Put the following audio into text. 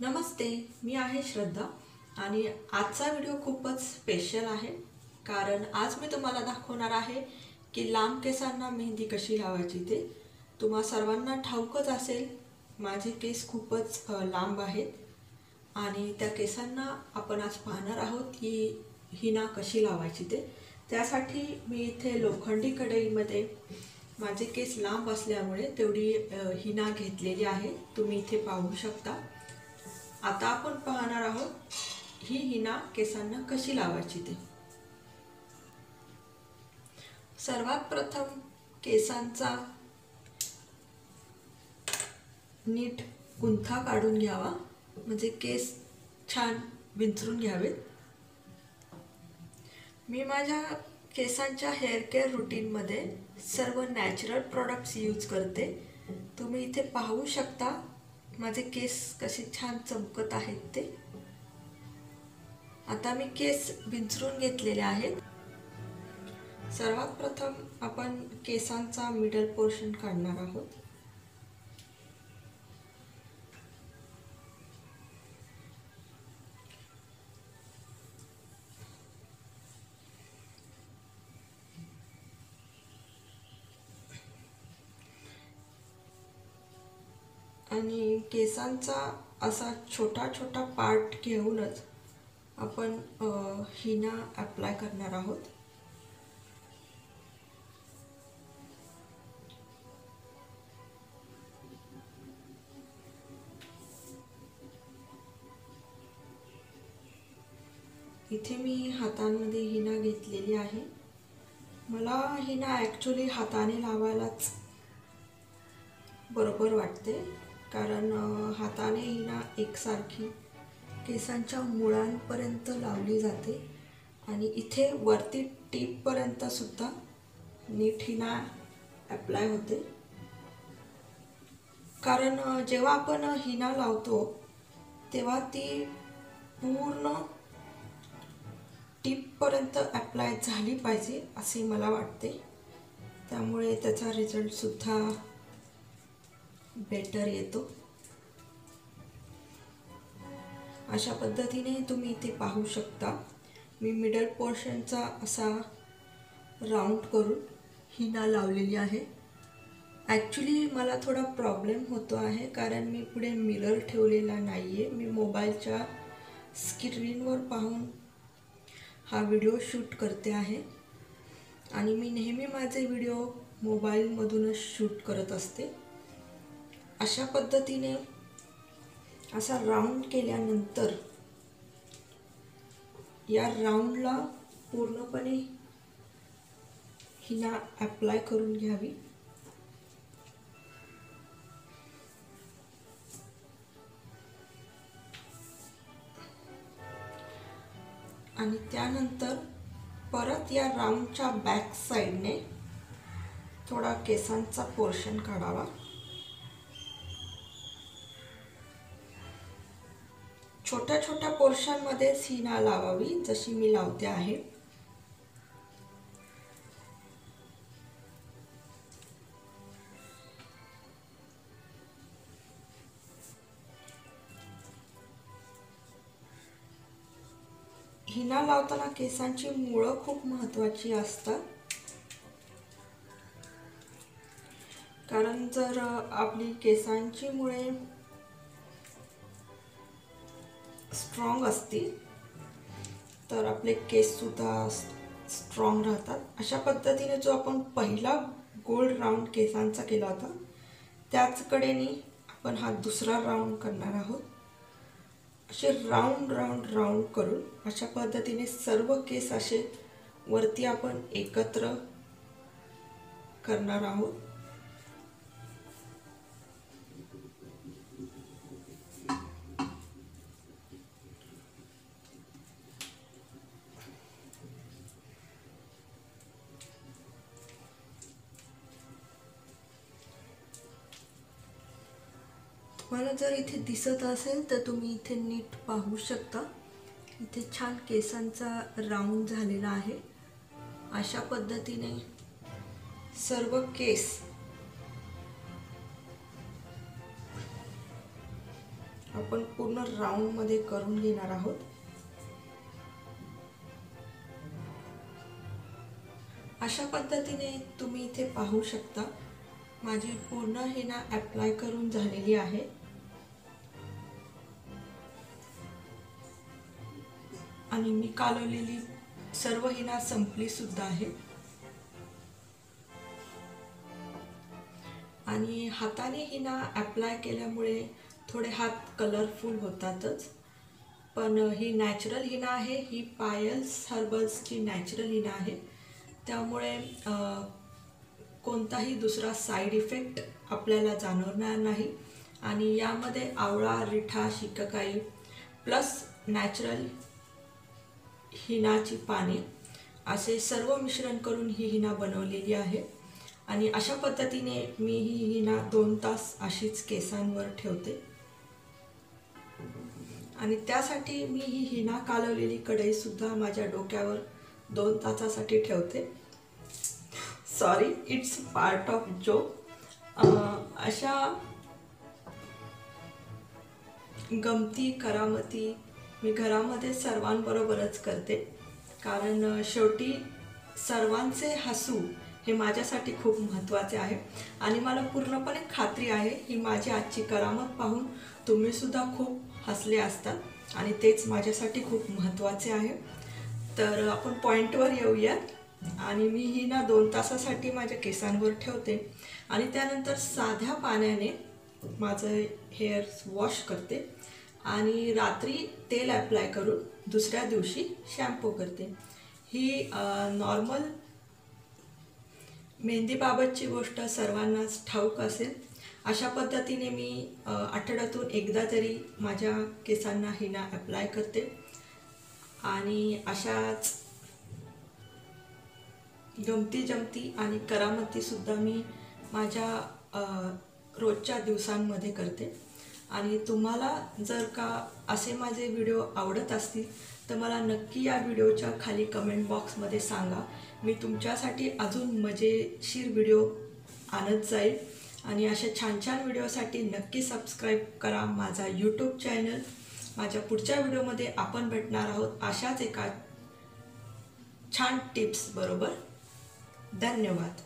नमस्ते मी आहे श्रद्धा आणि आजचा व्हिडिओ खूपच स्पेशल आहे. कारण आज मी तुम्हाला दाखवणार आहे की लांब केसांना मेहंदी कशी लावायची ते. तुम्हा सर्वांना ठाऊकच असेल माझे केस खूपच लांब आहेत. आणि त्या केसांना आपण आज पाहणार आहोत की हिना कशी लावायची ते. त्यासाठी मी इथे लोखंडी कढईमध्ये माझे केस लांब असल्यामुळे तेवढी हिना घेतलेली आहे. तुम्ही इथे पाहू शकता. आता आपण पाहणार आहोत ही हिना केसांना कशी लावायची ते. सर्वात प्रथम केसांचा नीट गुंथा काढून घ्यावा म्हणजे केस छान विंचरून घ्यावेत. मी माझ्या केसांच्या हेअर केअर रुटीनमध्ये सर्व नॅचरल प्रॉडक्ट्स यूज करते. तुम्ही इथे पाहू शकता माझे केस कसे छान चमकत आहेत ते. आता मी केस विंचरून घेतलेले आहेत. सर्वात प्रथम आपण केसांचा मिडल पोर्शन काढणार आहोत. आणि केसांचा असा छोटा छोटा पार्ट घेऊनच आपण हिना अप्लाय करणार आहोत. इथे मी हातांमध्ये हिना घेतलेली आहे. मला हिना ॲक्च्युली हाताने लावायलाच बरोबर वाटते. कारण हाताने हिना एकसारखी केसांच्या मुळांपर्यंत लावली जाते आणि इथे वरती टीपपर्यंत सुद्धा नीट हिना ॲप्लाय होते. कारण जेव्हा आपण हिना लावतो तेव्हा ती पूर्ण टीपपर्यंत ॲप्लाय झाली पाहिजे असे मला वाटते. त्यामुळे त्याचा रिझल्टसुद्धा बेटर येतो. अशा पद्धतीने तुम्ही इथे पाहू शकता. मी मिडल पोर्शनचा असा राऊंड करून हिना लावलेली आहे. ॲक्च्युली मला थोडा प्रॉब्लेम होतो आहे कारण मी पुढे मिरर ठेवलेला नाही आहे मी मोबाईलच्या स्क्रीनवर पाहून हा व्हिडिओ शूट करते आहे. आणि मी नेहमी माझे व्हिडिओ मोबाईलमधूनच शूट करत असते. अशा पद्धतीने असा राऊंड केल्यानंतर या राऊंडला पूर्णपणे हिना अप्लाय करून घ्यावी. आणि त्यानंतर परत या राऊंडच्या बॅक साईडने थोडा केसांचा पोर्शन काढावा. छोट्या छोट्या पोर्शनमध्ये हिना लावावी जशी मी लावते आहे. हिना लावताना केसांची मुळं खूप महत्त्वाची असतात. कारण जर आपली केसांची मुळे स्ट्रॉंग असतील तर आपले केससुद्धा स्ट्रॉंग राहतात. अशा पद्धतीने जो आपण पहिला गोल्ड राऊंड केसांचा केला होता त्याच कडेने आपण हा दुसरा राऊंड करणार आहोत. असे राऊंड राऊंड राऊंड करून अशा पद्धतीने सर्व केस असे वरती आपण एकत्र करणार आहोत. तुम्हाला जर इथे दिसत असेल तर तुम्ही इथे नीट पाहू शकता. इथे छान केसांचा राऊंड झालेला आहे. अशा पद्धतीने सर्व केस आपण पूर्ण राऊंडमध्ये करून घेणार आहोत. अशा पद्धतीने तुम्ही इथे पाहू शकता. माझी पूर्ण हे ना अप्लाय करून झालेली आहे. आणि मी कालवलेली सर्व हिना संपली सुद्धा आहे. आणि हाताने हिना अप्लाय केल्यामुळे थोडे हात कलरफुल होतातच. पण ही नॅचरल हिना आहे ही पायल्स हर्बल्सची नॅचरल हिना आहे. त्यामुळे कोणताही दुसरा साईड इफेक्ट आपल्याला जाणवणार नाही. आणि यामध्ये आवळा रिठा शिककाई प्लस नॅचरल हिनाची पाने. असे सर्व मिश्रण करून ही हिना बनवलेली आहे. आणि अशा पद्धतीने मी ही हिना दोन तास अशीच केसांवर ठेवते. आणि त्यासाठी मी ही हिना कालवलेली कढईसुद्धा माझ्या डोक्यावर दोन तासासाठी ठेवते. सॉरी इट्स पार्ट ऑफ जो अशा गमती करामती मी घरामध्ये सर्वांबरोबरच करते. कारण शेवटी सर्वांचे हसू हे माझ्यासाठी खूप महत्त्वाचे आहे. आणि मला पूर्णपणे खात्री आहे ही माझी आजची करामत पाहून तुम्हीसुद्धा खूप हसले असतात आणि तेच माझ्यासाठी खूप महत्त्वाचे आहे. तर आपण पॉईंटवर येऊयात. आणि मी ही ना दोन तासासाठी माझ्या केसांवर ठेवते. आणि त्यानंतर साध्या पाण्याने माझं हेअर्स वॉश करते. आणि रात्री तेल ॲप्लाय करून दुसऱ्या दिवशी शॅम्पू करते. ही नॉर्मल मेहंदीबाबतची गोष्ट सर्वांनाच ठाऊक असेल. अशा पद्धतीने मी आठवड्यातून एकदा तरी माझ्या केसांना हिना ॲप्लाय करते. आणि अशाच गमती जमती आणि करामतीसुद्धा मी माझ्या रोजच्या दिवसांमध्ये करते. आणि तुम्हाला जर का असे माझे व्हिडिओ आवडत असतील तर मला नक्की या व्हिडिओच्या खाली कमेंट बॉक्समध्ये सांगा. मी तुमच्यासाठी अजून मजेशीर व्हिडिओ आणत जाईल. आणि अशा छान छान व्हिडिओसाठी नक्की सबस्क्राईब करा माझा यूट्यूब चॅनल माझ्या पुढच्या व्हिडिओमध्ये आपण भेटणार आहोत अशाच एका छान टिप्स बरोबर. धन्यवाद.